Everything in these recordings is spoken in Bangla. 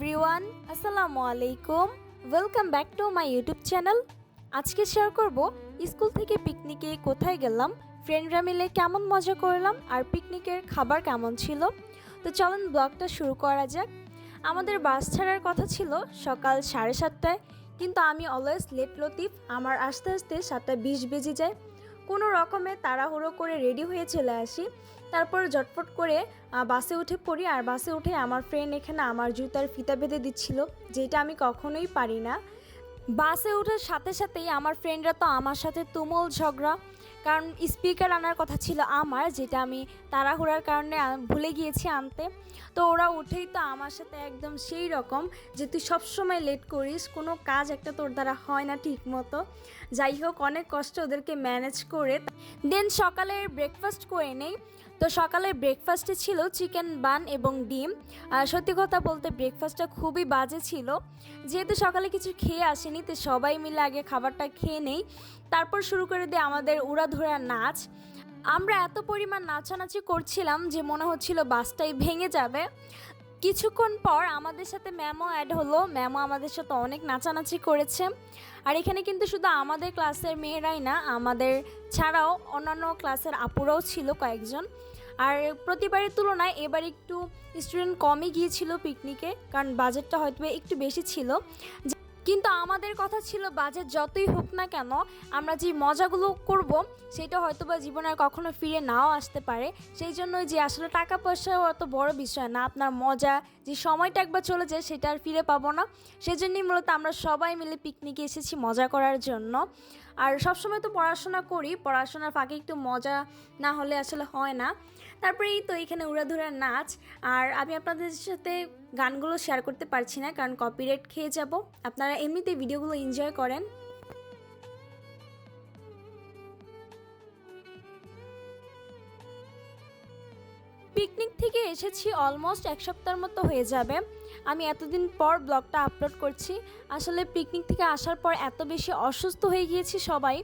এভরিওয়ান আসসালামু আলাইকুম। Welcome back to my YouTube channel আজকে শেয়ার করব স্কুল থেকে পিকনিকে কোথায় গেলাম ফ্রেন্ডরা মিলে কেমন মজা করলাম, আর পিকনিকের খাবার কেমন ছিল। তো চলুন ব্লগটা শুরু করা যাক। আমাদের বাস ছাড়ার কথা ছিল সকাল সাড়ে সাতটায়, কিন্তু আমি অলওয়েজ লেট লতিফ। আমার আস্তে আস্তে সাতটা বিশ বেজে যায়। কোনো রকমে তাড়াহুড়ো করে রেডি হয়ে চলে আসি। তারপর ঝটপট করে বাসে উঠে পড়ি আর বাসে উঠে আমার ফ্রেন্ড এখানে আমার জুতার ফিতা বেঁধে দিচ্ছিল, যেটা আমি কখনোই পারি না। বাসে ওঠার সাথে সাথেই আমার ফ্রেন্ডরা তো আমার সাথে তুমল ঝগড়া কারণ স্পিকার আনার কথা ছিল আমার, যেটা আমি তাড়াহুড়ার কারণে ভুলে গিয়েছি আনতে। তো ওরা উঠেই তো আমার সাথে একদম সেই রকম যে তুই সবসময় লেট করিস, কোনো কাজ একটা তোর দ্বারা হয় না ঠিক মতো। যাই হোক, অনেক কষ্ট ওদেরকে ম্যানেজ করে। দেন সকালের ব্রেকফাস্ট করে নেই। তো সকালে ব্রেকফাস্টে ছিল চিকেন বান এবং ডিম। আর সত্যি কথা বলতে ব্রেকফাস্টটা খুবই বাজে ছিল। যেহেতু সকালে কিছু খেয়ে আসেনি, তো সবাই মিলে আগে খাবারটা খেয়ে নেই। তারপর শুরু করে দিই আমাদের উড়াধুরা নাচ। আমরা এত পরিমাণ নাচানাচি করছিলাম যে মনে হচ্ছিল বাসটাই ভেঙে যাবে। কিছুক্ষণ পর আমাদের সাথে ম্যামও অ্যাড হলো। ম্যামও আমাদের সাথে অনেক নাচানাচি করেছে। আর এখানে কিন্তু শুধু আমাদের ক্লাসের মেয়েরাই না, আমাদের ছাড়াও অন্যান্য ক্লাসের আপুরাও ছিল কয়েকজন। আর প্রতিবারের তুলনায় এবার একটু স্টুডেন্ট কমই গিয়েছিল পিকনিকে কারণ বাজেটটা হয়তো একটু বেশি ছিল। কিন্তু আমাদের কথা ছিল বাজেট যতই হোক না কেন আমরা যে মজাগুলো করব, সেটা হয়তো বা জীবনে আর কখনো ফিরে নাও আসতে পারে। সেই জন্য যে আসলে টাকা পয়সা অত বড় বিষয় না, আপনার মজা, যে সময়টা একবার চলে যায় সেটা আর ফিরে পাবো না। সেজন্যই মূলত আমরা সবাই মিলে পিকনিকে এসেছি মজা করার জন্য। আর সবসময় তো পড়াশোনা করি, পড়াশোনার ফাঁকে একটু মজা না হলে আসলে হয় না। তারপরে এই তো এখানে উড়াধুরা নাচ। আর আমি আপনাদের সাথে গানগুলো শেয়ার করতে পারছি না কারণ কপিরাইট খেয়ে যাব। আপনারা এমনিতে ভিডিওগুলো এনজয় করেন। পিকনিক থেকে এসেছি অলমোস্ট এক সপ্তাহের মতো হয়ে যাবে। আমি এতদিন পর ব্লগটা আপলোড করছি। আসলে পিকনিক থেকে আসার পর এত বেশি অসুস্থ হয়ে গিয়েছি সবাই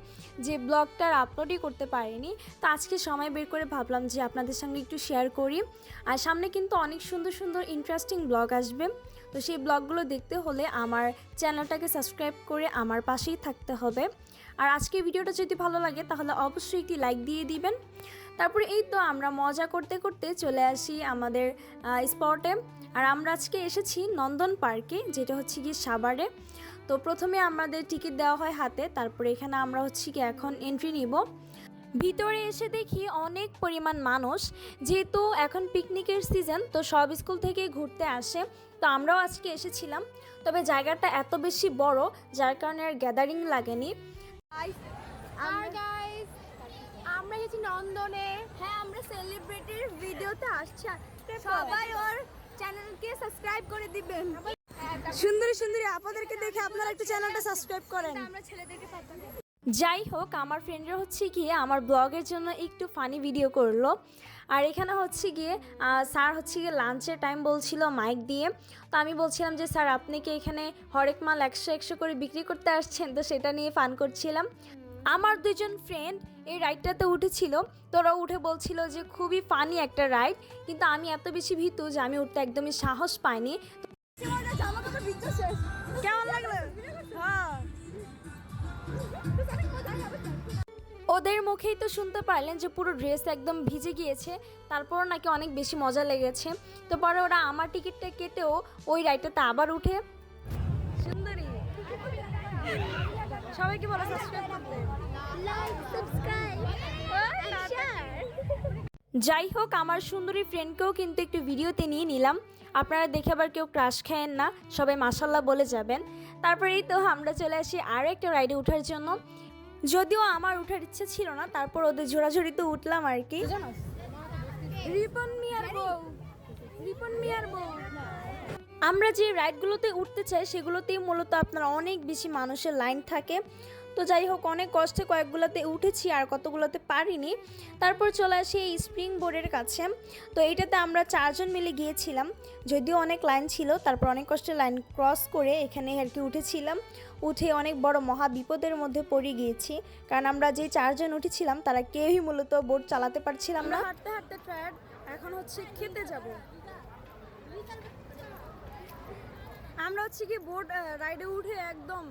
যে ব্লগটা আর আপলোডই করতে পারিনি। তো আজকে সময় বের করে ভাবলাম যে আপনাদের সঙ্গে একটু শেয়ার করি। আর সামনে কিন্তু অনেক সুন্দর সুন্দর ইন্টারেস্টিং ব্লগ আসবে। তো সেই ব্লগগুলো দেখতে হলে আমার চ্যানেলটাকে সাবস্ক্রাইব করে আমার পাশেই থাকতে হবে। আর আজকে ভিডিওটা যদি ভালো লাগে তাহলে অবশ্যই একটি লাইক দিয়ে দিবেন। তারপরে এই তো আমরা মজা করতে করতে চলে আসি আমাদের স্পটে। আর আমরা আজকে এসেছি নন্দন পার্কে, যেটা হচ্ছে কি সাভারে। তো প্রথমে আমাদের টিকিট দেওয়া হয় হাতে, তারপরে এখানে আমরা হচ্ছে কি এখন এন্ট্রি নিব। ভিতরে এসে দেখি অনেক পরিমাণ মানুষ, যেহেতু এখন পিকনিকের সিজন তো সব স্কুল থেকে ঘুরতে আসে। তো আমরাও আজকে এসেছিলাম, তবে জায়গাটা এত বেশি বড়, যার কারণে আর গ্যাদারিং লাগেনি আর গাইস আমরা গেছি নন্দনে। হ্যাঁ আমরা সেলিব্রিটির ভিডিওতে আসছি। সবাই ওর চ্যানেলকে সাবস্ক্রাইব করে দিবেন। সুন্দরী সুন্দরী আপনাদেরকে দেখে আপনারা একটু চ্যানেলটা সাবস্ক্রাইব করেন। আমরা ছেলেদেরকে দিই। যাই হোক আমার ফ্রেন্ডরা হচ্ছে গিয়ে আমার ব্লগের জন্য একটু ফানি ভিডিও করল। আর এখানে হচ্ছে গিয়ে স্যার হচ্ছে গিয়ে লাঞ্চের টাইম বলছিল মাইক দিয়ে। তো আমি বলছিলাম যে স্যার আপনি কি এখানে হরেক মাল একশো একশো করে বিক্রি করতে আসছেন? তো সেটা নিয়ে ফান করছিলাম। আমার দুজন ফ্রেন্ড এই রাইডটাতে উঠেছিল। তোরা উঠে বলছিল যে খুবই ফানি একটা রাইড কিন্তু আমি এত বেশি ভীতু যে আমি উঠতে একদমই সাহস পাইনি। কেমন লাগল? হ্যাঁ। ওদের মুখেই তো শুনতে পারলেন যে পুরো ড্রেস একদম ভিজে গিয়েছে তারপর নাকি অনেক বেশি মজা লেগেছে। তো পরে ওরা আমার টিকিটটা কেটেও ওই রাইডটাতে আবার উঠে সবাইকে বলো সাবস্ক্রাইব করতে লাইক সাবস্ক্রাইব এন্ড শেয়ার যাই হোক আমার সুন্দরী ফ্রেন্ডকেও কিন্তু একটু ভিডিওতে নিয়ে নিলাম। আপনারা দেখে আবার কেউ ক্রাশ খায়েন না সবাই মাসাল্লাহ বলে যাবেন। তারপরেই তো আমরা চলে আসি আরও একটা রাইডে ওঠার জন্য। যদিও আমার ওঠার ইচ্ছে ছিল না তারপর ওদের জোড়াঝড়িতে উঠলাম আর কি। রিপন মিয়ার বউ। রিপন মিয়ার বউ। আমরা যে রাইডগুলোতে উঠতে চাই, সেগুলোতেই মূলত আপনার অনেক বেশি মানুষের লাইন থাকে। তো যাই হোক, অনেক কষ্টে কয়েকগুলোতে উঠেছি আর কতগুলোতে পারিনি। তারপর চলে আসি এই স্প্রিং বোর্ডের কাছে। তো এইটাতে আমরা চারজন মিলে গিয়েছিলাম। যদিও অনেক লাইন ছিল, তারপর অনেক কষ্টে লাইন ক্রস করে এখানে আর কি উঠেছিলাম। উঠে অনেক বড় মহা বিপদের মধ্যে পড়ে গিয়েছি। কারণ আমরা যে চারজন উঠেছিলাম, তারা কেউই মূলত বোর্ড চালাতে পারছিলাম না। হাঁটতে হাঁটতে এখন হচ্ছে খেতে যাব। আমরা হচ্ছে কি বোট রাইডে উঠে একদম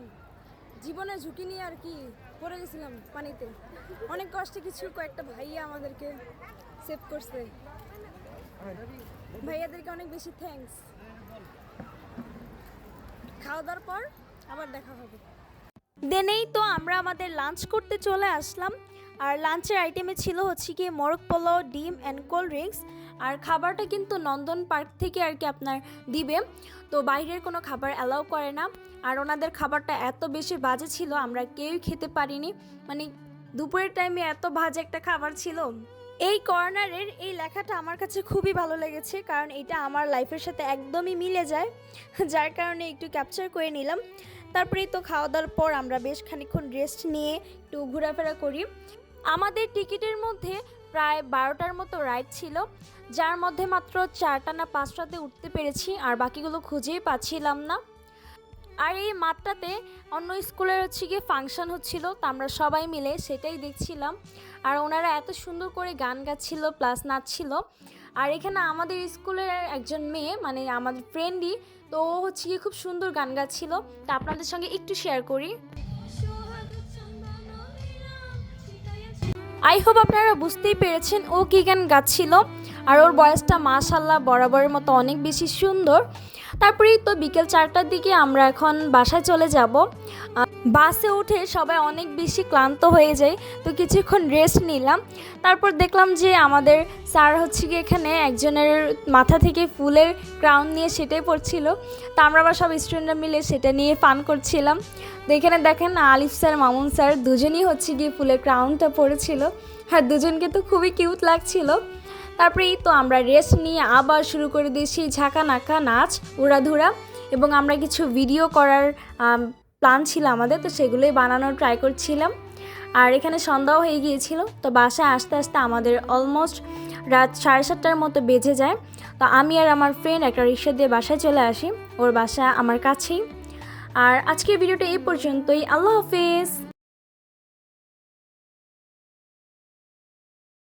জীবনে ঝুঁকি নিয়ে আর কি পড়ে গেছিলাম পানিতে। অনেক কষ্টে কিছু কয়েকটা ভাইয়া আমাদেরকে সেভ করছে। ভাইয়াদেরকে অনেক বেশি থ্যাঙ্কস খাওয়া দাওয়ার পর আবার দেখা হবে। দেনেই তো আমরা আমাদের লাঞ্চ করতে চলে আসলাম। আর লাঞ্চের আইটেমে ছিল হচ্ছে কি মোরগ পোলাও, ডিম অ্যান্ড কোল্ড ড্রিঙ্কস আর খাবারটা কিন্তু নন্দন পার্ক থেকে আর কি আপনার দিবে। তো বাইরের কোনো খাবার অ্যালাউ করে না। আর ওনাদের খাবারটা এত বেশি বাজে ছিল, আমরা কেউই খেতে পারিনি। মানে দুপুরের টাইমে এত বাজে একটা খাবার ছিল। এই কর্নারের এই লেখাটা আমার কাছে খুবই ভালো লেগেছে, কারণ এটা আমার লাইফের সাথে একদমই মিলে যায়। যার কারণে একটু ক্যাপচার করে নিলাম। তারপরেই তো খাওয়া দাওয়ার পর আমরা বেশ খানিক্ষণ রেস্ট নিয়ে একটু ঘোরাফেরা করি। আমাদের টিকিটের মধ্যে প্রায় বারোটার মতো রাইড ছিল, যার মধ্যে মাত্র চারটা না পাঁচটাতে উঠতে পেরেছি আর বাকিগুলো খুঁজেই পাচ্ছিলাম না। আর এই মাঠটাতে অন্য স্কুলের হচ্ছে গিয়ে ফাংশন হচ্ছিল, তো আমরা সবাই মিলে সেটাই দেখছিলাম। আর ওনারা এত সুন্দর করে গান গাচ্ছিল প্লাস নাচছিল। আর এখানে আমাদের স্কুলের একজন মেয়ে মানে আমাদের ফ্রেন্ডই তো ও হচ্ছে গিয়ে খুব সুন্দর গান গাচ্ছিল। তা আপনাদের সঙ্গে একটু শেয়ার করি। আই হোপ আপনারা বুঝতেই পেরেছেন ও কি গান গাচ্ছিল। আর ওর বয়সটা মাশাল্লাহ বরাবরের মতো অনেক বেশি সুন্দর। তারপরেই তো বিকেল চারটার দিকে আমরা এখন বাসায় চলে যাব। বাসে উঠে সবাই অনেক বেশি ক্লান্ত হয়ে যায়, তো কিছুক্ষণ রেস্ট নিলাম। তারপর দেখলাম যে আমাদের স্যার হচ্ছে কি এখানে একজনের মাথা থেকে ফুলের ক্রাউন নিয়ে সেটাই পড়ছিল তা আমরা আবার সব স্টুডেন্টরা মিলে সেটা নিয়ে ফান করছিলাম। তো এখানে দেখেন আলিফ স্যার, মামুন স্যার দুজনই হচ্ছে গিয়ে ফুলের ক্রাউনটা পড়েছিল আর দুজনকে তো খুবই কিউট লাগছিল। তারপরেই তো আমরা রেস্ট নিয়ে আবার শুরু করে দিয়েছি ঝাঁকা নাকা নাচ, উড়াধুরা এবং আমরা কিছু ভিডিও করার প্ল্যান ছিল আমাদের, তো সেগুলোই বানানোর ট্রাই করছিলাম। আর এখানে সন্ধ্যাও হয়ে গিয়েছিল, তো বাসায় আস্তে আস্তে আমাদের অলমোস্ট রাত সাড়ে সাতটার মতো বেজে যায়। তো আমি আর আমার ফ্রেন্ড একটা রিক্সা দিয়ে বাসায় চলে আসি, ওর বাসা আমার কাছেই। আর আজকের ভিডিওটা এই পর্যন্তই, আল্লাহ হাফেজ!